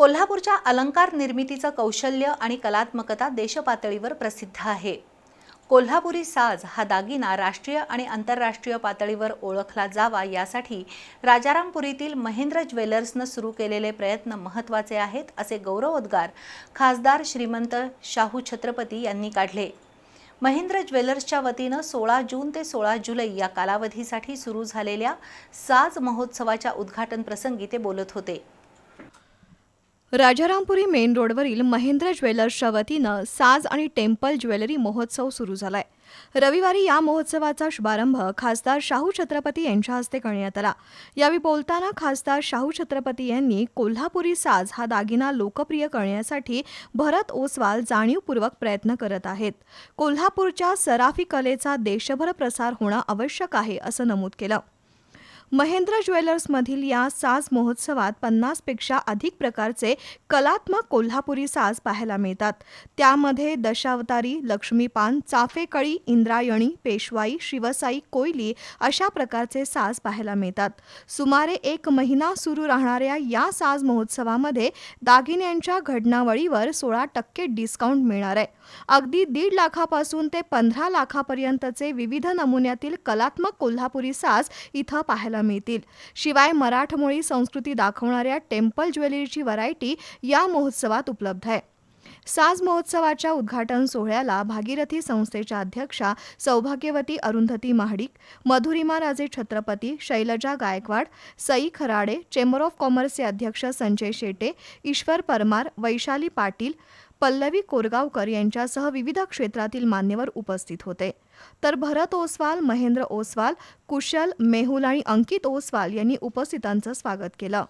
कोल्हापूरच्या अलंकार निर्मितीचं कौशल्य आणि कलात्मकता देशपातळीवर प्रसिद्ध आहे. कोल्हापुरी साज हा दागिना राष्ट्रीय आणि आंतरराष्ट्रीय पातळीवर ओळखला जावा यासाठी राजारामपुरीतील महेंद्र ज्वेलर्सनं सुरू केलेले प्रयत्न महत्त्वाचे आहेत असे गौरवोद्गार खासदार श्रीमंत शाहू छत्रपती यांनी काढले. महेंद्र ज्वेलर्सच्या वतीनं सोळा जून ते सोळा जुलै या कालावधीसाठी सुरू झालेल्या साज महोत्सवाच्या उद्घाटन प्रसंगी ते बोलत होते. राजारामपुरी मेन रोडवरील महेंद्र ज्वेलर्सच्या वतीनं साज आणि टेम्पल ज्वेलरी महोत्सव सुरू झालाय. रविवारी या महोत्सवाचा शुभारंभ खासदार शाहू छत्रपती यांच्या हस्ते करण्यात आला. यावेळी बोलताना खासदार शाहू छत्रपती यांनी कोल्हापुरी साज हा दागिना लोकप्रिय करण्यासाठी भरत ओसवाल जाणीवपूर्वक प्रयत्न करत आहेत. कोल्हापूरच्या सराफी कलेचा देशभर प्रसार होणं आवश्यक आहे असं नमूद केलं. महेंद्र ज्वेलर्समधील या साज महोत्सवात पन्नासपेक्षा अधिक प्रकारचे कलात्मक कोल्हापुरी साज पाहायला मिळतात. त्यामध्ये दशावतारी लक्ष्मीपान चाफेकळी इंद्रायणी पेशवाई शिवसाई कोयली अशा प्रकारचे साज पाहायला मिळतात. सुमारे एक महिना सुरू राहणाऱ्या या साज महोत्सवामध्ये दागिन्यांच्या घडणावळीवर सोळा टक्के डिस्काउंट मिळणार आहे. अगदी दीड लाखापासून ते पंधरा लाखापर्यंतचे विविध नमुन्यातील कलात्मक कोल्हापुरी साज इथं पाहायला मिळतील. शिवाय मराठमोळी संस्कृती दाखवणाऱ्या टेम्पल ज्वेलरीची व्हरायटी या महोत्सवात उपलब्ध आहे. साज महोत्सवाच्या उद्घाटन सोहळ्याला भागीरथी संस्थेच्या अध्यक्षा सौभाग्यवती अरुंधती महाडिक मधुरिमा राजे छत्रपती शैलजा गायकवाड सई खराडे चेंबर ऑफ कॉमर्सचे अध्यक्ष संजय शेटे ईश्वर परमार वैशाली पाटील पल्लवी कोरगावकर यांच्यासह विविध क्षेत्रातील मान्यवर उपस्थित होते. तर भरत ओसवाल महेंद्र ओसवाल कुशल मेहुल आणि अंकित ओसवाल यांनी उपस्थितांचं स्वागत केलं.